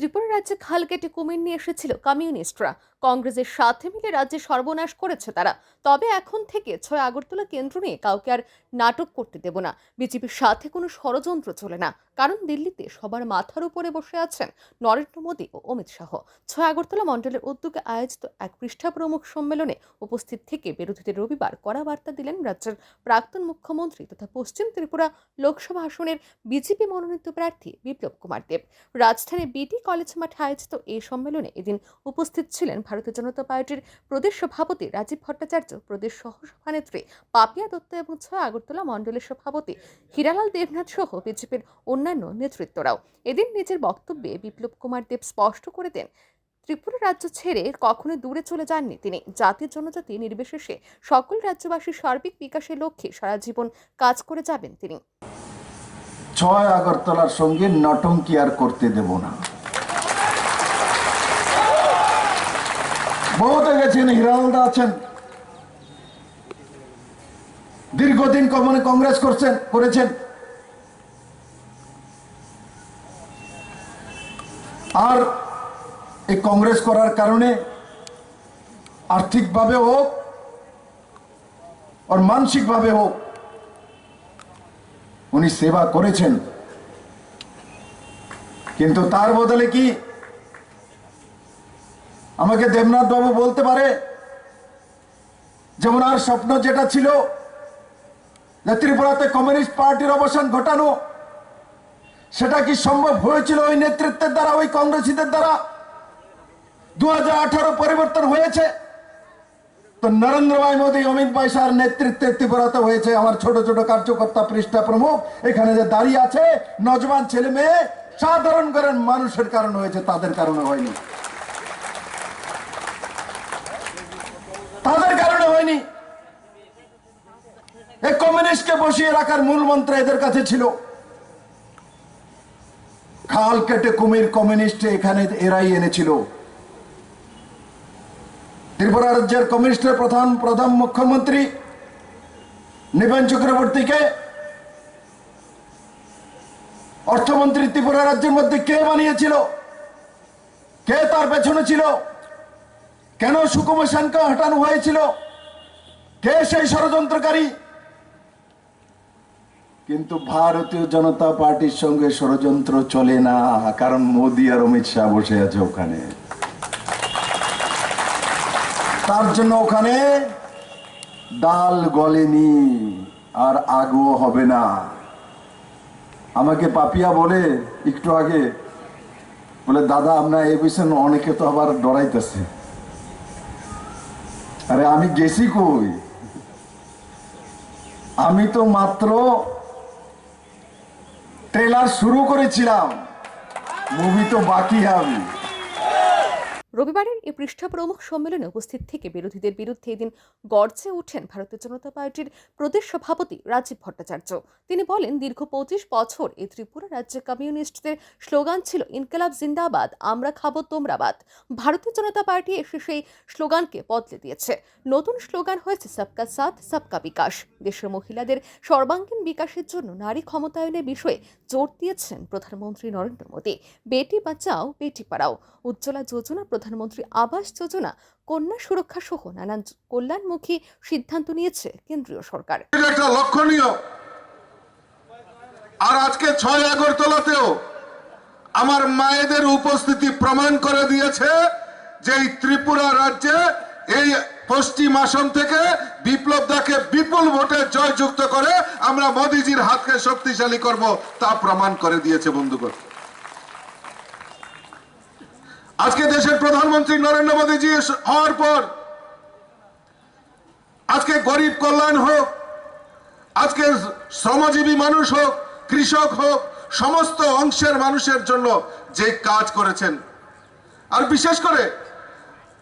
ত্রিপুরা রাজ্যে খাল কেটে কুমির নিয়ে এসেছিল কমিউনিস্টরা। কংগ্রেসের সাথে মিলে রাজ্যে সর্বনাশ করেছে তারা। তবে এখন থেকে ছয় আগরতলা কেন্দ্র নিয়ে কাউকে আর নাটক করতে দেব না। বিজেপির সাথে কোনো ষড়যন্ত্র চলে না, কারণ দিল্লিতে সবার মাথার উপরে বসে আছেন নরেন্দ্র মোদী ও অমিত শাহ। ছয় আগরতলা মণ্ডলের উদ্যোগে আয়োজিত এক পৃষ্ঠা প্রমুখ সম্মেলনে উপস্থিত থেকে বিরোধীদের রবিবার কড়া বার্তা দিলেন রাজ্যের প্রাক্তন মুখ্যমন্ত্রী তথা পশ্চিম ত্রিপুরা লোকসভা আসনের বিজেপি মনোনীত প্রার্থী বিপ্লব কুমার দেব। রাজধানী বিটি কলেজ মাঠে আয়োজিত এই সম্মেলনে এদিন উপস্থিত ছিলেন ভারতীয় জনতা পার্টির প্রদেশ সভাপতি রাজীব ভট্টাচার্য, প্রদেশ সহসভানেত্রী পাপিয়া দত্ত এবং ছয় আগরতলা মণ্ডলের সভাপতি হীরালাল দেবনাথ সহ বিজেপির অন্যান্য নেতৃত্বরাও। এদিন নিজের বক্তব্যে বিপ্লব কুমার দেব স্পষ্ট করে দেন, ত্রিপুরা রাজ্য ছেড়ে কখনো দূরে চলে যাননি তিনি। জাতি জনজাতি নির্বিশেষে সকল রাজ্যবাসীর সার্বিক বিকাশের লক্ষ্যে সারা জীবন কাজ করে যাবেন তিনি। ছয় আগরতলার সঙ্গে নটঙ্কি আর করতে দেব না। বহুতে গেছেন, হিরালদা আছেন। দীর্ঘদিন কমনে কংগ্রেস করছেন, করেছেন। আর এই কংগ্রেস করার কারণে আর্থিকভাবে হোক, আর মানসিকভাবে হোক, উনি সেবা করেছেন। কিন্তু তার বদলে কি আমাকে দেবনাথ বাবু বলতে পারে, যেমন আর স্বপ্ন যেটা ছিল ত্রিপুরাতে কমিউনিস্ট পার্টির অবসান ঘটানো, সেটা কি সম্ভব হয়েছিল ওই নেতৃত্বের দ্বারা, ওই কংগ্রেসীদের দ্বারা? দু পরিবর্তন হয়েছে। তো নরেন্দ্র ভাই মোদী, অমিত ভাই শাহর নেতৃত্বে ত্রিপুরাতে হয়েছে আমার ছোট ছোট কার্যকর্তা পৃষ্ঠা প্রমুখ। এখানে যে দাঁড়িয়ে আছে নজবান ছেলে মেয়ে, সাধারণ করেন মানুষের কারণে হয়েছে, তাদের কারণে হয়নি তাদের কারণে হয়নি। এই কমিউনিস্টকে বসিয়ে রাখার মূল মন্ত্র এদের কাছে ছিল। খাল কেটে কুমির কমিউনিস্ট এখানে এরাই এনেছিল। ত্রিপুরা রাজ্যের কমিউনিস্টের প্রধান প্রধান মুখ্যমন্ত্রী নিবেন চক্রবর্তীকে, অর্থমন্ত্রী ত্রিপুরা রাজ্যের মধ্যে কে বানিয়েছিল? কে তার পেছনে ছিল? কেন সুকুমার সেনকে হটানো হয়েছিল? কে সেই ষড়যন্ত্রকারী? কিন্তু ভারতীয় জনতা পার্টির সঙ্গে ষড়যন্ত্র চলে না, কারণ মোদী আর অমিত শাহ বসে আছে ওখানে। তার জন্য ওখানে ডাল গলেনি, আর আগুও হবে না। আমাকে পাপিয়া বলে একটু আগে, বলে, দাদা, আমরা এই বিষয়ে অনেকে তো আবার ডরাইতেছে। আরে, আমি গেছি কই? আমি তো মাত্র ট্রেলার শুরু করেছিলাম। মুভি তো বাকি হবে। রবিবারের এই পৃষ্ঠা প্রমুখ সম্মেলনে উপস্থিত থেকে বিরোধীদের বিরুদ্ধে এদিন গর্জে ওঠেন ভারতীয় জনতা পার্টির প্রদেশ সভাপতি রাজীব ভট্টাচার্য। তিনি বলেন, দীর্ঘ পঁচিশ বছর এই ত্রিপুরা রাজ্যে কমিউনিস্টদের স্লোগান ছিল, ইনকালাব জিন্দাবাদ, আমরা খাব তোমরাবাদ। ভারতীয় জনতা পার্টি এসে সেই স্লোগানকে বদলে দিয়েছে। নতুন স্লোগান হয়েছে, সবকা সাথ, সবকা বিকাশ। দেশের মহিলাদের সর্বাঙ্গীন বিকাশের জন্য নারী ক্ষমতায়নের বিষয়ে জোর দিয়েছেন প্রধানমন্ত্রী নরেন্দ্র মোদী। বেটি বাঁচাও, বেটি পাড়াও। উজ্জ্বলা যোজনা প্রধানমন্ত্রী আবাস যোজনা, কন্যা সুরক্ষা সহ নানান কল্যাণমুখী সিদ্ধান্ত নিয়েছে কেন্দ্রীয় সরকার। একটা লক্ষণীয়। আর আজকে ছয় আগরতলাতেও আমার মায়েদের উপস্থিতি প্রমাণ করে দিয়েছে যে এই ত্রিপুরা রাজ্যে এই পশ্চিম আসন থেকে বিপ্লব দাকে বিপুল ভোটে জয়যুক্ত করে আমরা মোদিজির হাতকে শক্তিশালী করব তা প্রমাণ করে দিয়েছে বন্ধুগণ। আজকে দেশের প্রধানমন্ত্রী নরেন্দ্র মোদীজি হওয়ার পর, আজকে গরিব কল্যাণ হোক, আজকে শ্রমজীবী মানুষ হোক, কৃষক হোক, সমস্ত অংশের মানুষের জন্য যে কাজ করেছেন। আর বিশেষ করে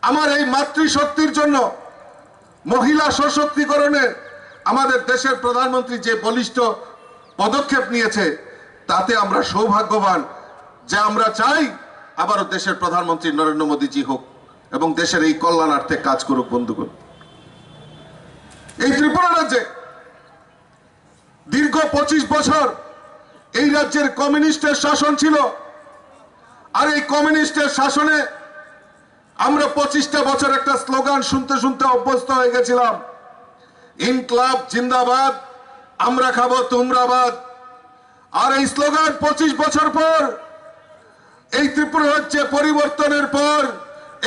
আমার এই মাতৃশক্তির জন্য মহিলা সশক্তিকরণে আমাদের দেশের প্রধানমন্ত্রী যে বলিষ্ঠ পদক্ষেপ নিয়েছে, তাতে আমরা সৌভাগ্যবান। যে আমরা চাই আবারও দেশের প্রধানমন্ত্রী নরেন্দ্র মোদীজি হোক এবং দেশের এই কল্যাণার্থে কাজ করুক বন্ধুগণ। এই ত্রিপুরা রাজ্যে দীর্ঘ পঁচিশ বছর এই রাজ্যের কমিউনিস্টের শাসন ছিল। আর এই কমিউনিস্টের শাসনে আমরা পঁচিশটা বছর একটা স্লোগান শুনতে শুনতে অভ্যস্ত হয়ে গেছিলাম। ইনকলাব জিন্দাবাদ, আমরা খাব তুমরাবাদ। আর এই স্লোগান পঁচিশ বছর পর এই ত্রিপুরা হচ্ছে পরিবর্তনের পর।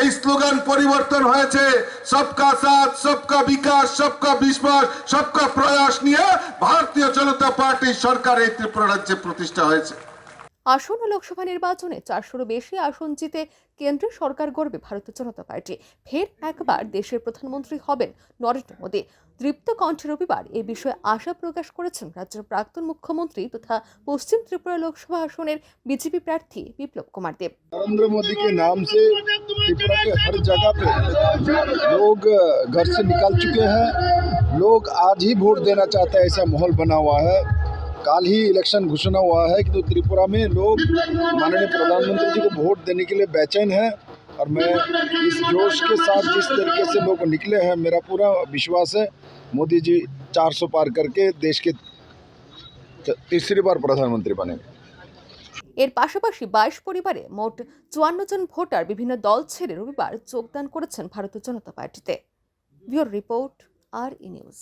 এই স্লোগান পরিবর্তন হয়েছে। সবকা সাথ, সবকা বিকাশ, সবকা বিশ্বাস, সবকা প্রয়াস নিয়ে ভারতীয় জনতা পার্টি সরকার এই ত্রিপুরা রাজ্যে প্রতিষ্ঠা হয়েছে। আসন্ন লোকসভা নির্বাচনে চারশোরও বেশি আসন জিতে কেন্দ্রের সরকার গড়বে ভারতীয় জনতা পার্টি ফের একবার দেশের প্রধানমন্ত্রী হবেন নরেন্দ্র মোদী দৃপ্ত কণ্ঠে রবিবার এ বিষয়ে আশা প্রকাশ করেছেন রাজ্যের প্রাক্তন মুখ্যমন্ত্রী তথা পশ্চিম ত্রিপুরা লোকসভা আসনের বিজেপি প্রার্থী বিপ্লব কুমার দেব नरेंद्र मोदी के नाम से त्रिपुरा के हर जगह पे लोग घर से निकल चुके हैं लोग आज ही वोट देना चाहते हैं ऐसा माहौल बना हुआ है कल ही इलेक्शन घोषणा हुआ है कि तो त्रिपुरा में लोग माननीय प्रधानमंत्री जी को वोट देने के लिए बेचैन हैं और मैं इस जोश के साथ जिस तरीके से लोग निकले हैं मेरा पूरा विश्वास है मोदी जी 400 पार करके देश के त- तीसरी बार प्रधानमंत्री बनेंगे এর পাশাপাশি বাইশ পরিবারে মোট চুয়ান্ন জন ভোটার বিভিন্ন দল ছেড়ে রবিবার যোগদান করেছেন ভারতীয় জনতা পার্টিতে bureau report R E news